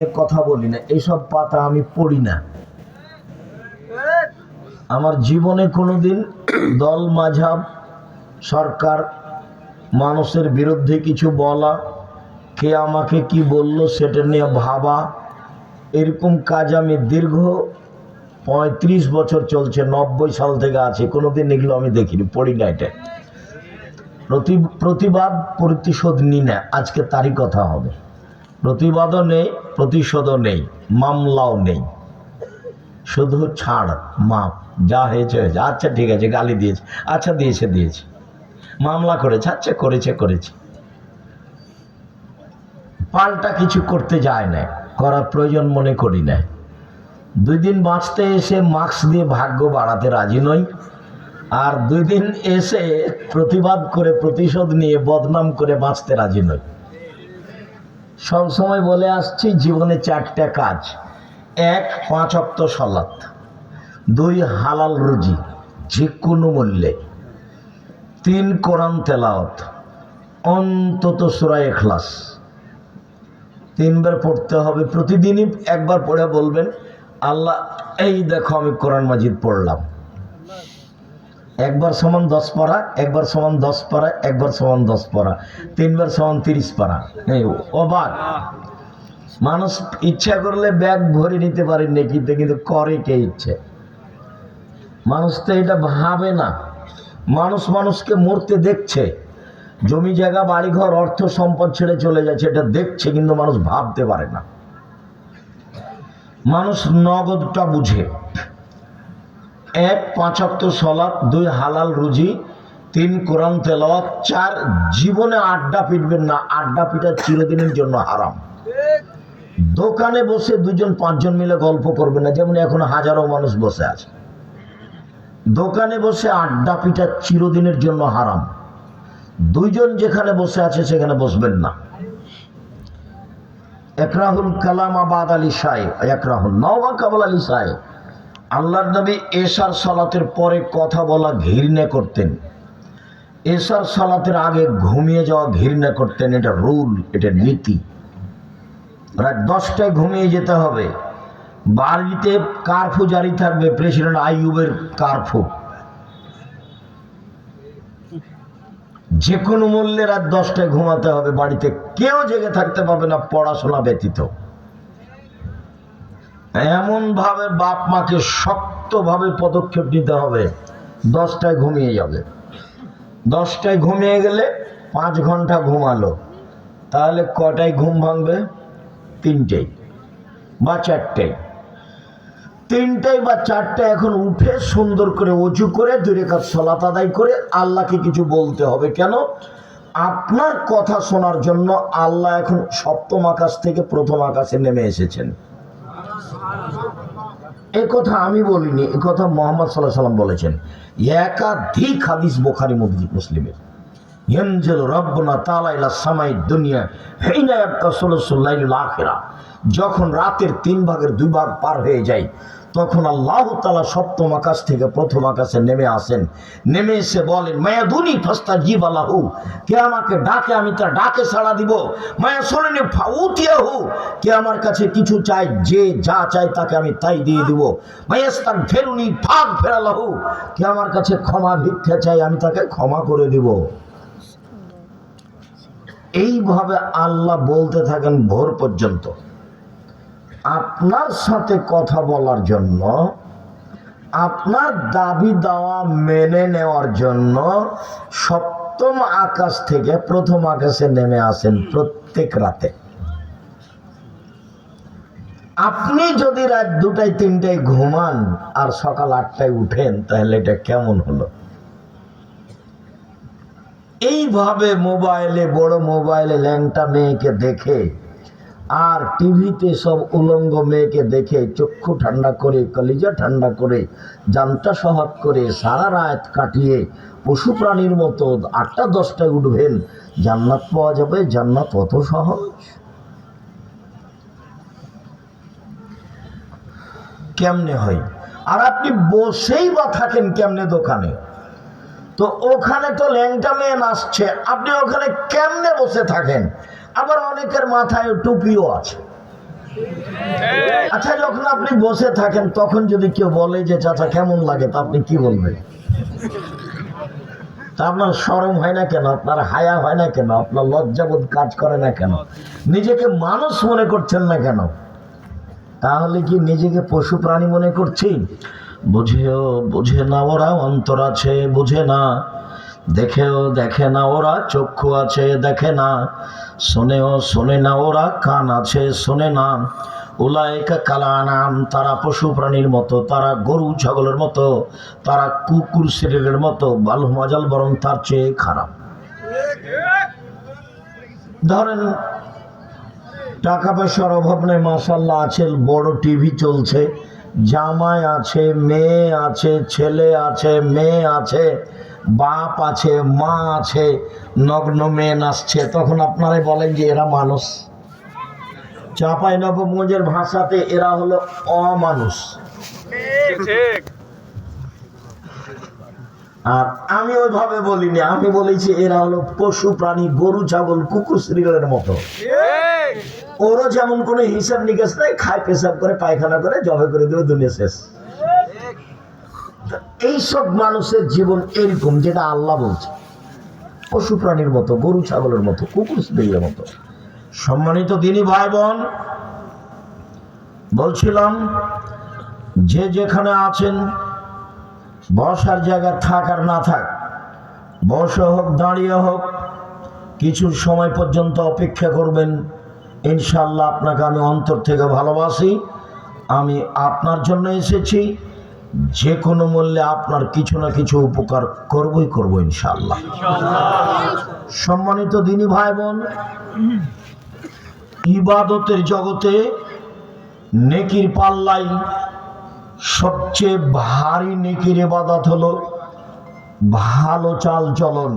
কথা বলি না, এইসব পাতা আমি পড়ি না। আমার জীবনে কোনোদিন দল, মাঝাব, সরকার, মানুষের বিরুদ্ধে কিছু বলা, কে আমাকে কি বলল সেটা নিয়ে ভাবা, এরকম কাজ আমি দীর্ঘ পঁয়ত্রিশ বছর চলছে, নব্বই সাল থেকে আছে, কোনোদিন এগুলো আমি দেখিনি, পড়ি না এটা। প্রতি, প্রতিবাদ প্রতিশোধ নি না, আজকে তারই কথা হবে। প্রতিবাদও নেই প্রতিশোধও নেই, মামলাও নেই। শুধু ছাড়, মাপ, যা হয়েছে হয়েছে। আচ্ছা ঠিক আছে, গালি দিয়েছে। আচ্ছা দিয়েছে দিয়েছে। মামলা করেছে আচ্ছা করেছে করেছে। পাল্টা কিছু করতে যায় না, করার প্রয়োজন মনে করি না। দুই দিন বাঁচতে এসে মাস্ক দিয়ে ভাগ্য বাড়াতে রাজি নই, আর দুই দিন এসে প্রতিবাদ করে প্রতিশোধ নিয়ে বদনাম করে বাঁচতে রাজি নই। সবসময় বলে আসছি, জীবনে চারটা কাজ। এক, পাঁচ অক্ত সলাৎ দুই, হালাল রুজি, যে কোনো মূল্যে। তিন, কোরআন তেলাওত অন্তত সুরা এখলাস তিনবার পড়তে হবে প্রতিদিনই। একবার পড়ে বলবেন, আল্লাহ, এই দেখো আমি কোরআন মাজিদ পড়লাম। একবার সমান দশ পারা, একবার সমান দশ পারা, একবার সমান দশ পারা, তিনবার সমান তিরিশ পারা। অবাক। মানুষ ইচ্ছা করলে ব্যাগ ভরে নিতে পারে নেকিতে, কিন্তু করে কে ইচ্ছে? মানুষ তো এটা ভাবে না। মানুষ মানুষকে মরতে দেখছে। জমি, জায়গা, বাড়িঘর, অর্থ, সম্পদ ছেড়ে চলে যাচ্ছে, এটা দেখছে, কিন্তু মানুষ ভাবতে পারে না। মানুষ নগদটা বুঝে। এক পাঁচাত্ত সলাপ দুই, হালাল রুজি, তিন, কোরআন তেলাওয়াত, চার, জীবনে আড্ডা পিটবেন না, আড্ডা পিটা চিরদিনের জন্য হারাম। দোকানে বসে দুজন, পাঁচজন মিলে গল্প করবে না, যেমন এখন হাজারো মানুষ বসে আছে। দোকানে বসে আড্ডা পিটা চিরদিনের জন্য হারাম। দুইজন যেখানে বসে আছে, সেখানে বসবেন না। একরাহুল কালাম আবাদ আলী সাহেব, একরাহুল নওবা কাবল আলী সাহেব আল্লাহর নবী এশার সালাতের পরে কথা বলা ঘৃণা করতেন। এশার সালাতের আগে ঘুমিয়ে যাওয়া ঘৃণা করতেন, এটা রুল, এটা নীতি। রাত দশটায় ঘুমিয়ে যেতে হবে। বাড়িতে কারফু জারি থাকবে, প্রেসিডেন্ট আইয়ুবের কারফু। যে কোনো মূল্যে রাত দশটায় ঘুমাতে হবে, বাড়িতে কেউ জেগে থাকতে পারবে না পড়াশোনা ব্যতীত। এমন ভাবে বাপ মাকে শক্তভাবে পদক্ষেপ নিতে হবে। দশটায় ঘুমিয়ে যাবে। দশটায় ঘুমিয়ে গেলে পাঁচ ঘণ্টা ঘুমালো। তাহলে কটায় ঘুম ভাঙবে? তিনটেই বা চারটেই তিনটায় বা চারটায় এখন উঠে সুন্দর করে উঁচু করে দুই রেখাত সলাত আদায় করে আল্লাহকে কিছু বলতে হবে। কেন? আপনার কথা শোনার জন্য আল্লাহ এখন সপ্তম আকাশ থেকে প্রথম আকাশে নেমে এসেছেন। এ কথা আমি বলিনি এ কথা মোহাম্মদ সাল্লাহ সাল্লাম বলেছেন। একাধিক হাদিস বোখারি মুসলিমের। ইয়ানজিল রব্বনা তাআলা সামাই দুনিয়া হিনা ইয়াতাসুলুসুল লাইলুল আখিরা। যখন রাতের তিন ভাগের দুই ভাগ পার হয়ে যায়, তখন আল্লাহ তালা সপ্তম আকাশ থেকে প্রথম আকাশে নেমে আসেন। নেমে এসে বলেন, মায়া দুনি ফস্তা জীব আলাহু কে আমাকে ডাকে, আমি তার ডাকে সাড়া দিব। মায়া শোনেনি ফাউতিয়া হু কে আমার কাছে কিছু চায়, যে যা চায় তাকে আমি তাই দিয়ে দিব। মায়াস্তার ফেরুনি ফাঁক ফেরালাহু কে আমার কাছে ক্ষমা ভিক্ষা চাই আমি তাকে ক্ষমা করে দিব। এইভাবে আল্লাহ বলতে থাকেন ভোর পর্যন্ত। আপনার সাথে কথা বলার জন্য, আপনার দাবি দাওয়া মেনে নেওয়ার জন্য সপ্তম আকাশ থেকে প্রথম আকাশে নেমে আসেন প্রত্যেক রাতে। আপনি যদি রাত দুটায়, তিনটায় ঘুমান আর সকাল আটটায় উঠেন, তাহলে এটা কেমন হলো? এইভাবে মোবাইলে, বড় মোবাইলে ল্যাংটা মেয়েকে দেখে আর টিভিতে সব উলঙ্গ মেয়েকে দেখে চক্ষু ঠান্ডা করে, কলিজা ঠান্ডা করে জানটা সহাগ করে সারা রাত কাটিয়ে পশু প্রাণীর মতো আটটা, দশটায় উঠবেন। জান্নাত পাওয়া যাবে, জান্নাত অত সহজ। কেমনে হয়? আর আপনি বসেই বা থাকেন কেমনে দোকানে? তো ওখানে তো ল্যাংটা মেয়ে নাচছে আপনি ওখানে কেমনে বসে থাকেন? আবার অনেকের মাথায় টুপিও আছে। আচ্ছা যখন আপনি বসে থাকেন, তখন যদি কেউ বলে যে, চাচা, কেমন লাগে? তা আপনি কি বলবেন? তা আপনার সরম হয় না কেন? আপনার হায়া হয় না কেন? আপনার লজ্জাবোধ কাজ করে না কেন? নিজেকে মানুষ মনে করছেন না কেন? তাহলে কি নিজেকে পশু প্রাণী মনে করছি বুঝেও বুঝে না ওরা, অন্তর আছে, বুঝে না। দেখেও দেখে না ওরা, চক্ষু আছে, দেখে না। শোনেও শোনে না ওরা, কান আছে, শোনে না। উলায়কা কালানাম, তারা পশু প্রাণীর মতো, তারা গরু ছাগলের মতো, তারা কুকুর শরীরের মতো, বালু মজাল বরং তার চেয়ে খারাপ। ধরেন, টাকা পয়সার অভাব নেই মাসাল্লাহ আছে বড় টিভি চলছে। জামাই আছে, মেয়ে আছে, ছেলে আছে, মেয়ে আছে, বাপ আছে, মা আছে, নগ্ন মেয়ে নাচছে। তখন আপনারাই বলেন যে এরা মানুষ। চাপাই নবমঞ্জের ভাষাতে এরা হলো অমানুষ। আর আমি ওইভাবে বলিনি, আমি বলেছি এরা হলো পশু প্রাণী, গরু, ছাগল, কুকুর, শ্রীলের মতো। ওরও যেমন কোনো হিসাব নিকাশ নেই, খায় পেশাব করে, পায়খানা করে, জবে করে দেবে, দুনিয়া শেষ। এইসব মানুষের জীবন এরকম যেটা আল্লাহ বলছে। পশু প্রাণীর মতো, গরু ছাগলের মতো, কুকুর স্ত্রীর মতো। সম্মানিত দিনী ভাই বোন বলছিলাম, যে যেখানে আছেন, বসার জায়গা থাক আর না থাক, বসে হোক, দাঁড়িয়ে হোক, কিছু সময় পর্যন্ত অপেক্ষা করবেন। ইনশাল্লাহ আপনাকে আমি অন্তর থেকে ভালোবাসি। আমি আপনার জন্য এসেছি। যে কোনো মূল্যে আপনার কিছু না কিছু উপকার করবই করব ইনশাল্লাহ সম্মানিত দিনী ভাই বোন ইবাদতের জগতে নেকির পাল্লাই সবচেয়ে ভারী নেকির ইবাদত হলো ভালো চাল চলন।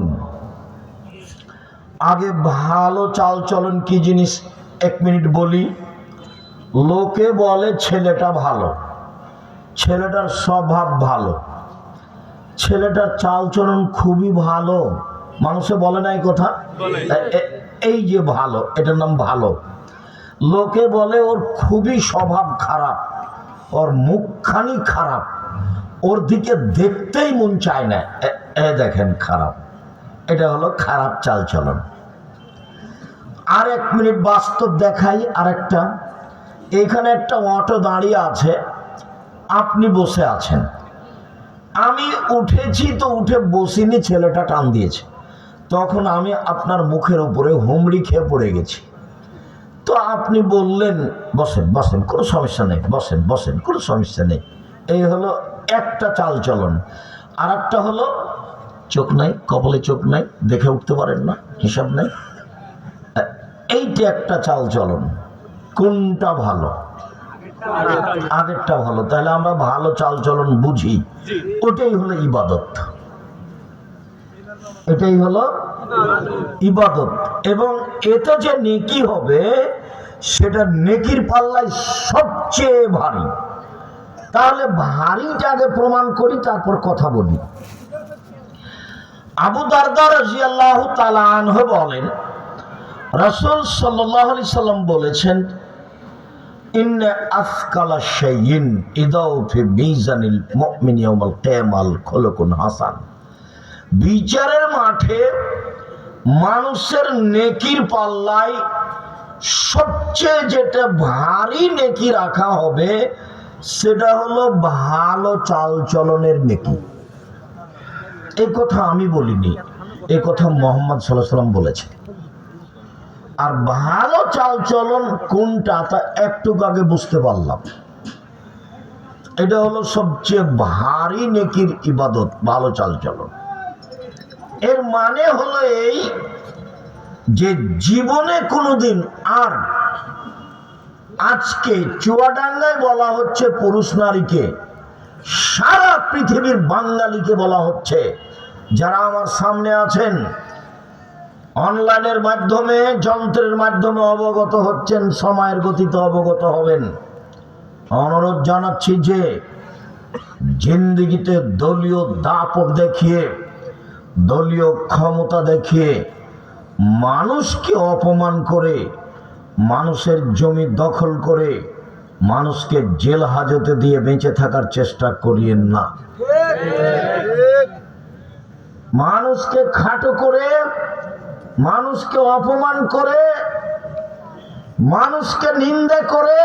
আগে ভালো চাল চলন কি জিনিস? এক মিনিট বলি লোকে বলে ছেলেটা ভালো ছেলেটার স্বভাব ভালো ছেলেটার চাল চলন খুবই ভালো। মানুষে বলে না এই কথা? এই যে ভালো এটার নাম ভালো। লোকে বলে ওর খুবই স্বভাব খারাপ ওর মুখখানি খারাপ ওর দিকে দেখতেই মন চায় না। এ দেখেন খারাপ এটা হলো খারাপ চালচলন। আর এক মিনিট বাস্তব দেখাই আরেকটা। এখানে একটা অটো দাঁড়িয়ে আছে। আপনি বসে আছেন। আমি উঠেছি তো উঠে বসিনি, ছেলেটা টান দিয়েছে। তখন আমি আপনার মুখের উপরে হুমড়ি খেয়ে পড়ে গেছি। তো আপনি বললেন, বসেন বসেন, কোনো সমস্যা নেই, বসেন বসেন, কোনো সমস্যা নেই। এই হলো একটা চাল চলন আর একটা হলো, চোখ নাই, কপালে চোখ নাই, দেখে উঠতে পারেন না, হিসাব নাই। এইটা একটা চাল চলন কোনটা ভালো? আগেরটা ভালো। তাহলে আমরা ভালো চাল চলন বুঝি। ওটাই হলো ইবাদত। এটাই হলো ইবাদত। এবং এতে যে নেকি হবে, সেটা নেকির পাল্লায় সবচেয়ে ভারী। তাহলে ভারীটা আগে প্রমাণ করি, তারপর কথা বলি। আবু দারদার রাজিয়াল্লাহ তাআলা আনহু বলেন রাসূল সাল্লাল্লাহু আলাইহি সাল্লাম বলেছেন, ইন্না আফকালা শাইইন ইদাউ ফি মিজানিল মুমিন ইয়াউমাল কিয়ামাল খুলুকুন হাসান। বিচারের মাঠে মানুষের নেকির পাল্লায় সবচেয়ে যেটা ভারী নেকি রাখা হবে, সেটা হলো ভালো চাল চলনের নেকি। এই কথা আমি বলিনি এই কথা মোহাম্মদ সাল্লাহ সাল্লাম বলেছে আর ভালো চাল চলন কোনটা তা একটু আগে বুঝতে পারলাম। এটা হলো সবচেয়ে ভারী নেকির ইবাদত, ভালো চাল চলন এর মানে হলো এই যে জীবনে কোনোদিন আর আজকে চুয়াডাঙ্গায় বলা হচ্ছে পুরুষ নারীকে, সারা পৃথিবীর বাঙালিকে বলা হচ্ছে, যারা আমার সামনে আছেন অনলাইনের মাধ্যমে যন্ত্রের মাধ্যমে অবগত হচ্ছেন সময়ের গতিতে অবগত হবেন। অনুরোধ জানাচ্ছি যে জিন্দিগিতে দলীয় দাপট দেখিয়ে দলীয় ক্ষমতা দেখিয়ে মানুষকে অপমান করে মানুষের জমি দখল করে মানুষকে জেল হাজতে দিয়ে বেঁচে থাকার চেষ্টা করিয়েন না। মানুষকে খাটো করে মানুষকে অপমান করে মানুষকে নিন্দে করে